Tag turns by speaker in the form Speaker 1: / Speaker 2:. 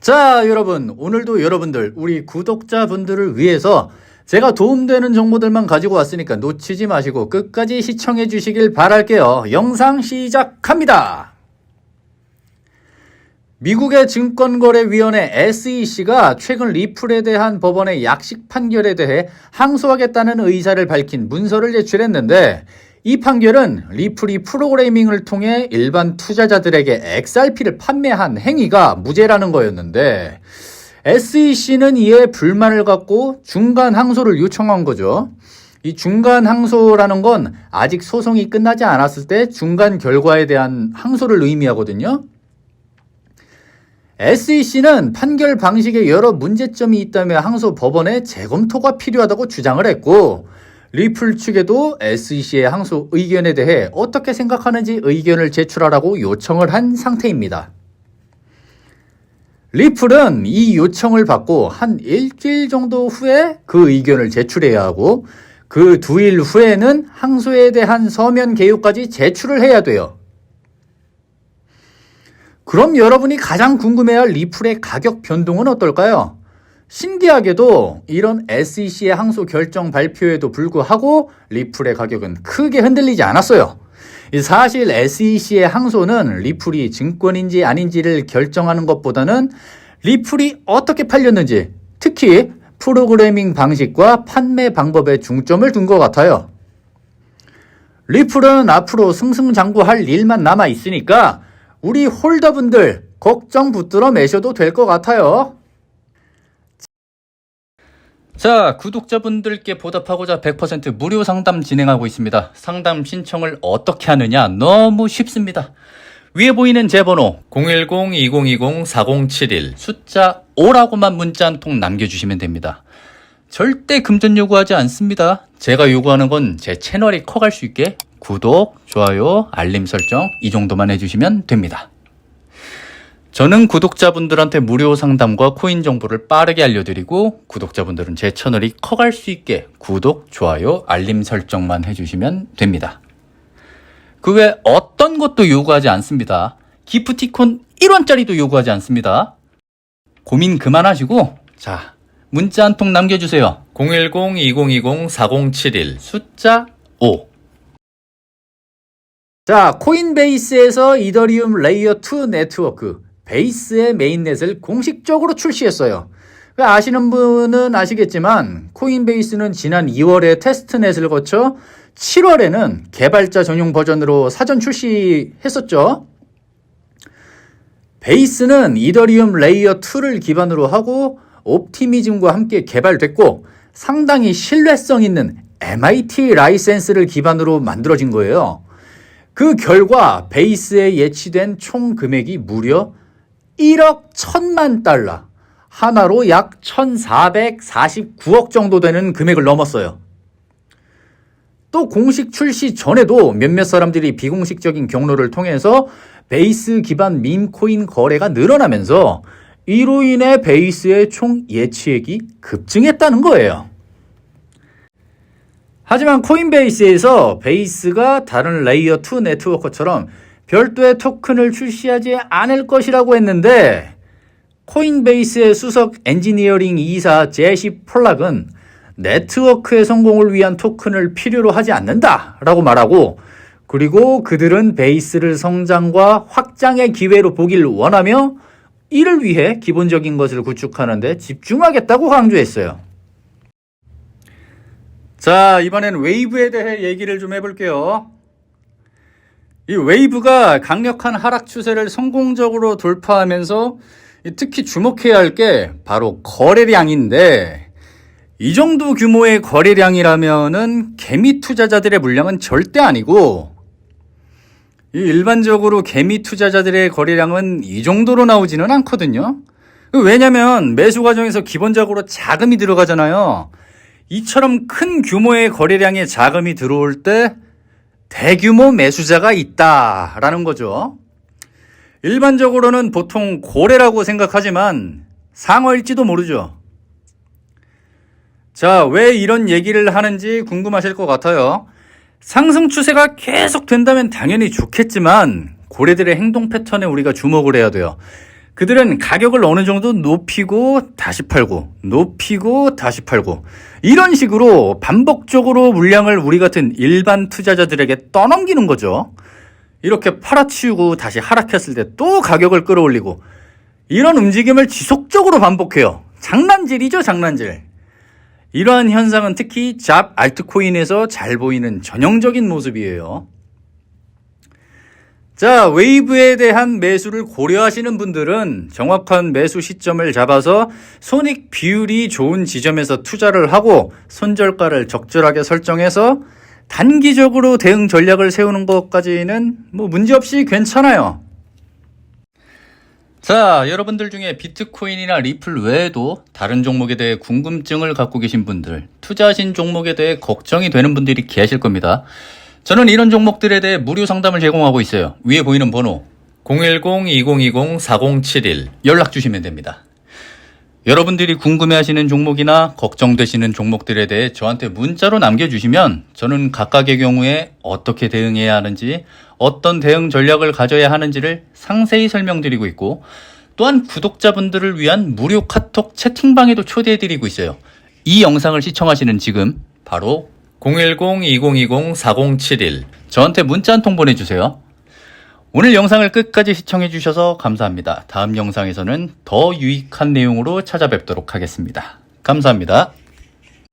Speaker 1: 자, 여러분. 오늘도 여러분들, 우리 구독자분들을 위해서 제가 도움되는 정보들만 가지고 왔으니까 놓치지 마시고 끝까지 시청해 주시길 바랄게요. 영상 시작합니다. 미국의 증권거래위원회 SEC가 최근 리플에 대한 법원의 약식 판결에 대해 항소하겠다는 의사를 밝힌 문서를 제출했는데 이 판결은 리플이 프로그래밍을 통해 일반 투자자들에게 XRP를 판매한 행위가 무죄라는 거였는데 SEC는 이에 불만을 갖고 중간 항소를 요청한 거죠. 이 중간 항소라는 건 아직 소송이 끝나지 않았을 때 중간 결과에 대한 항소를 의미하거든요. SEC는 판결 방식에 여러 문제점이 있다며 항소 법원의 재검토가 필요하다고 주장을 했고, 리플 측에도 SEC의 항소 의견에 대해 어떻게 생각하는지 의견을 제출하라고 요청을 한 상태입니다. 리플은 이 요청을 받고 한 일주일 정도 후에 그 의견을 제출해야 하고, 그 두 일 후에는 항소에 대한 서면 개요까지 제출을 해야 돼요. 그럼 여러분이 가장 궁금해할 리플의 가격 변동은 어떨까요? 신기하게도 이런 SEC의 항소 결정 발표에도 불구하고 리플의 가격은 크게 흔들리지 않았어요. 사실 SEC의 항소는 리플이 증권인지 아닌지를 결정하는 것보다는 리플이 어떻게 팔렸는지, 특히 프로그래밍 방식과 판매 방법에 중점을 둔 것 같아요. 리플은 앞으로 승승장구할 일만 남아 있으니까 우리 홀더분들 걱정 붙들어 매셔도 될 것 같아요. 자, 구독자분들께 보답하고자 100% 무료 상담 진행하고 있습니다. 상담 신청을 어떻게 하느냐? 너무 쉽습니다. 위에 보이는 제 번호 010-2020-4071 숫자 5라고만 문자 한 통 남겨주시면 됩니다. 절대 금전 요구하지 않습니다. 제가 요구하는 건 제 채널이 커갈 수 있게 구독, 좋아요, 알림 설정 이 정도만 해주시면 됩니다. 저는 구독자분들한테 무료 상담과 코인 정보를 빠르게 알려드리고 구독자분들은 제 채널이 커갈 수 있게 구독, 좋아요, 알림 설정만 해주시면 됩니다. 그 외 어떤 것도 요구하지 않습니다. 기프티콘 1원짜리도 요구하지 않습니다. 고민 그만하시고 자 문자 한 통 남겨주세요. 010-2020-4071 숫자 5 자, 코인베이스에서 이더리움 레이어 2 네트워크 베이스의 메인넷을 공식적으로 출시했어요. 그 아시는 분은 아시겠지만 코인베이스는 지난 2월에 테스트넷을 거쳐 7월에는 개발자 전용 버전으로 사전 출시했었죠. 베이스는 이더리움 레이어 2를 기반으로 하고 옵티미즘과 함께 개발됐고 상당히 신뢰성 있는 MIT 라이센스를 기반으로 만들어진 거예요. 그 결과 베이스에 예치된 총 금액이 무려 1억 1000만 달러. 하나로 약 1449억 정도 되는 금액을 넘었어요. 또 공식 출시 전에도 몇몇 사람들이 비공식적인 경로를 통해서 베이스 기반 밈코인 거래가 늘어나면서 이로 인해 베이스의 총 예치액이 급증했다는 거예요. 하지만 코인베이스에서 베이스가 다른 레이어 2 네트워크처럼 별도의 토큰을 출시하지 않을 것이라고 했는데 코인베이스의 수석 엔지니어링 이사 제시 폴락은 네트워크의 성공을 위한 토큰을 필요로 하지 않는다라고 말하고 그리고 그들은 베이스를 성장과 확장의 기회로 보길 원하며 이를 위해 기본적인 것을 구축하는데 집중하겠다고 강조했어요. 자, 이번엔 웨이브에 대해 얘기를 좀 해볼게요. 이 웨이브가 강력한 하락 추세를 성공적으로 돌파하면서 특히 주목해야 할 게 바로 거래량인데 이 정도 규모의 거래량이라면은 개미 투자자들의 물량은 절대 아니고 이 일반적으로 개미 투자자들의 거래량은 이 정도로 나오지는 않거든요. 왜냐면 매수 과정에서 기본적으로 자금이 들어가잖아요. 이처럼 큰 규모의 거래량에 자금이 들어올 때 대규모 매수자가 있다라는 거죠. 일반적으로는 보통 고래라고 생각하지만 상어일지도 모르죠. 자, 왜 이런 얘기를 하는지 궁금하실 것 같아요. 상승 추세가 계속 된다면 당연히 좋겠지만 고래들의 행동 패턴에 우리가 주목을 해야 돼요. 그들은 가격을 어느 정도 높이고 다시 팔고 높이고 다시 팔고 이런 식으로 반복적으로 물량을 우리 같은 일반 투자자들에게 떠넘기는 거죠. 이렇게 팔아치우고 다시 하락했을 때 또 가격을 끌어올리고 이런 움직임을 지속적으로 반복해요. 장난질이죠, 장난질. 이러한 현상은 특히 잡 알트코인에서 잘 보이는 전형적인 모습이에요. 자, 웨이브에 대한 매수를 고려하시는 분들은 정확한 매수 시점을 잡아서 손익 비율이 좋은 지점에서 투자를 하고 손절가를 적절하게 설정해서 단기적으로 대응 전략을 세우는 것까지는 뭐 문제없이 괜찮아요. 자, 여러분들 중에 비트코인이나 리플 외에도 다른 종목에 대해 궁금증을 갖고 계신 분들, 투자하신 종목에 대해 걱정이 되는 분들이 계실 겁니다. 저는 이런 종목들에 대해 무료 상담을 제공하고 있어요. 위에 보이는 번호 010-2020-4071 연락 주시면 됩니다. 여러분들이 궁금해하시는 종목이나 걱정되시는 종목들에 대해 저한테 문자로 남겨주시면 저는 각각의 경우에 어떻게 대응해야 하는지 어떤 대응 전략을 가져야 하는지를 상세히 설명드리고 있고 또한 구독자분들을 위한 무료 카톡 채팅방에도 초대해드리고 있어요. 이 영상을 시청하시는 지금 바로 010-2020-4071 저한테 문자 한 통 보내주세요. 오늘 영상을 끝까지 시청해주셔서 감사합니다. 다음 영상에서는 더 유익한 내용으로 찾아뵙도록 하겠습니다. 감사합니다.